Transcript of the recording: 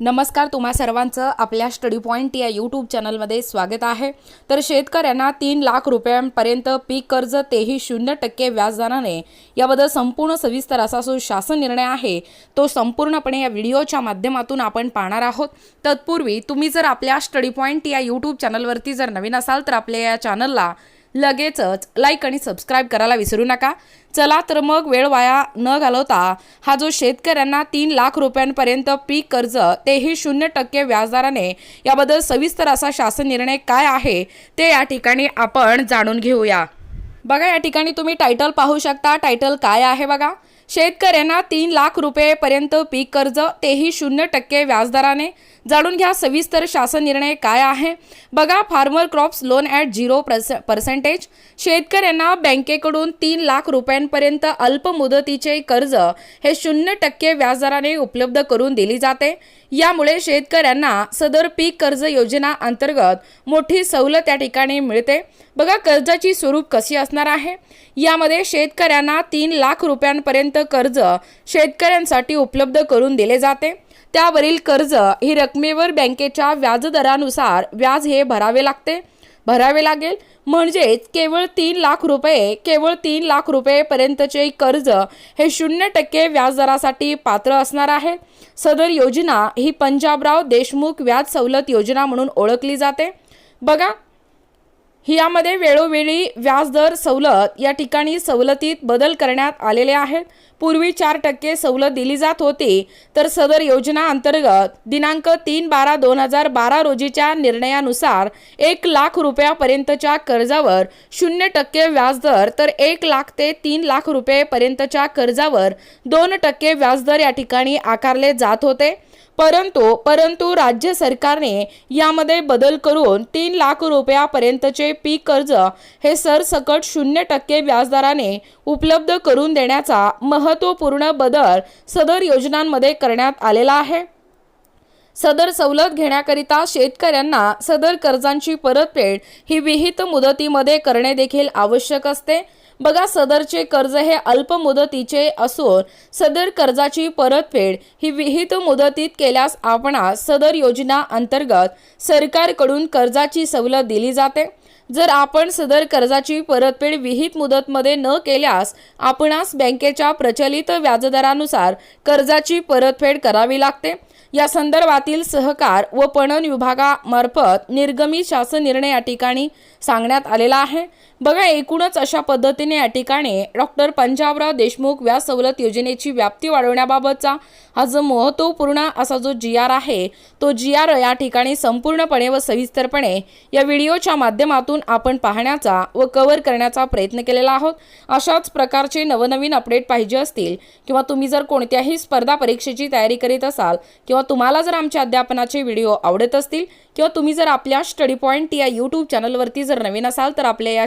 नमस्कार तुम्हा सर्वांचं आपल्या स्टडी पॉईंट या यूट्यूब चॅनलमध्ये स्वागत आहे. तर शेतकऱ्यांना तीन लाख रुपयांपर्यंत पीक कर्ज तेही शून्य टक्के व्याजदराने. याबद्दल संपूर्ण सविस्तर असा जो शासन निर्णय आहे तो संपूर्णपणे या व्हिडिओच्या माध्यमातून आपण पाहणार आहोत. तत्पूर्वी तुम्ही जर आपल्या स्टडी पॉईंट या यूट्यूब चॅनलवरती जर नवीन असाल तर आपल्या या चॅनलला लगेचच लाईक आणि सबस्क्राईब करायला विसरू नका. चला तर मग वेळ वाया न घालवता हा जो शेतकऱ्यांना तीन लाख रुपयांपर्यंत पीक कर्ज तेही शून्य टक्के व्याजदराने याबद्दल सविस्तर असा शासन निर्णय काय आहे ते या ठिकाणी आपण जाणून घेऊया. बघा या ठिकाणी तुम्ही टायटल पाहू शकता. टायटल काय आहे बघा? शेतकऱ्यांना तीन लाख रुपयेपर्यंत पीक कर्ज तेही शून्य टक्के व्याजदराने. जाणून घ्या सविस्तर शासन निर्णय काय आहे. बघा farmer crops loan at zero per percentage. शेतकऱ्यांना बँकेकडून तीन लाख रुपयांपर्यंत अल्प मुदतीचे कर्ज हे शून्य टक्के व्याजदराने उपलब्ध करून दिली जाते. यामुळे शेतकऱ्यांना सदर पीक कर्ज योजना अंतर्गत मोठी सवलत त्या ठिकाणी मिळते. बघा कर्जाची स्वरूप कशी असणार आहे. यामध्ये शेतकऱ्यांना तीन लाख रुपयांपर्यंत कर्ज शेतकऱ्यांसाठी उपलब्ध करून दिले जाते. त्यावरील कर्ज ही रकमेवर बँकेच्या व्याजदरानुसार व्याज हे भरावे लागते. भरावे लागेल म्हणजेच केवळ तीन लाख रुपये केवळ तीन लाख रुपयेपर्यंतचे कर्ज हे शून्य टक्के व्याजदरासाठी पात्र असणार आहे. सदर योजना ही पंजाबराव देशमुख व्याज सवलत योजना म्हणून ओळखली जाते. बघा यामध्ये वेळोवेळी व्याजदर सवलत या ठिकाणी सवलतीत बदल करण्यात आलेले आहेत. पूर्वी चार टक्के सवलत दिली जात होती तर सदर योजना अंतर्गत दिनांक तीन बारा दोन हजार बारा रोजीच्या निर्णयानुसार एक लाख रुपयापर्यंतच्या कर्जावर शून्य टक्के व्याजदर तर एक लाख ते तीन लाख रुपयेपर्यंतच्या कर्जावर दोन टक्के व्याजदर या ठिकाणी आकारले जात होते. परंतु परंतु राज्य सरकारने यामध्ये बदल करून तीन लाख रुपयापर्यंतचे पीक कर्ज हे सरसकट शून्य टक्के व्याजदराने उपलब्ध करून देण्याचा महत्त्वपूर्ण बदल सदर योजनांमध्ये करण्यात आलेला आहे. सदर सवलत घेण्याकरिता शेतकऱ्यांना सदर कर्जांची परतफेड ही विहित मुदतीमध्ये करणे देखील आवश्यक असते. बघा सदरचे कर्ज हे अल्प मुदतीचे असून सदर कर्जाची परतफेड ही विहित मुदतीत केल्यास आपणास सदर योजना अंतर्गत सरकारकडून कर्जाची सवलत दिली जाते. जर आपण सदर कर्जाची परतफेड विहित मुदतमध्ये न केल्यास आपणास बँकेच्या प्रचलित व्याजदरानुसार कर्जाची परतफेड करावी लागते. या संदर्भातील सहकार व पणन विभागामार्फत निर्गमित शासन निर्णय या ठिकाणी सांगण्यात आलेला आहे. बघा एकूणच अशा पद्धतीने या ठिकाणी डॉक्टर पंजाबराव देशमुख व्याज सवलत योजनेची व्याप्ती वाढवण्याबाबतचा हा जो महत्त्वपूर्ण असा जो जी आर आहे तो जी आर या ठिकाणी संपूर्णपणे व सविस्तरपणे या व्हिडिओच्या माध्यमातून आपण पाहण्याचा व कव्हर करण्याचा प्रयत्न केलेला आहोत. अशाच प्रकारचे नवनवीन अपडेट पाहिजे असतील किंवा तुम्ही जर कोणत्याही स्पर्धा परीक्षेची तयारी करीत असाल किंवा तुम्हाला जर आमच्या अध्यापनाचे व्हिडिओ आवडत असतील किंवा तुम्ही जर आपल्या स्टडी पॉईंट या यूट्यूब चॅनलवरती जर नवीन असाल तर आपल्या या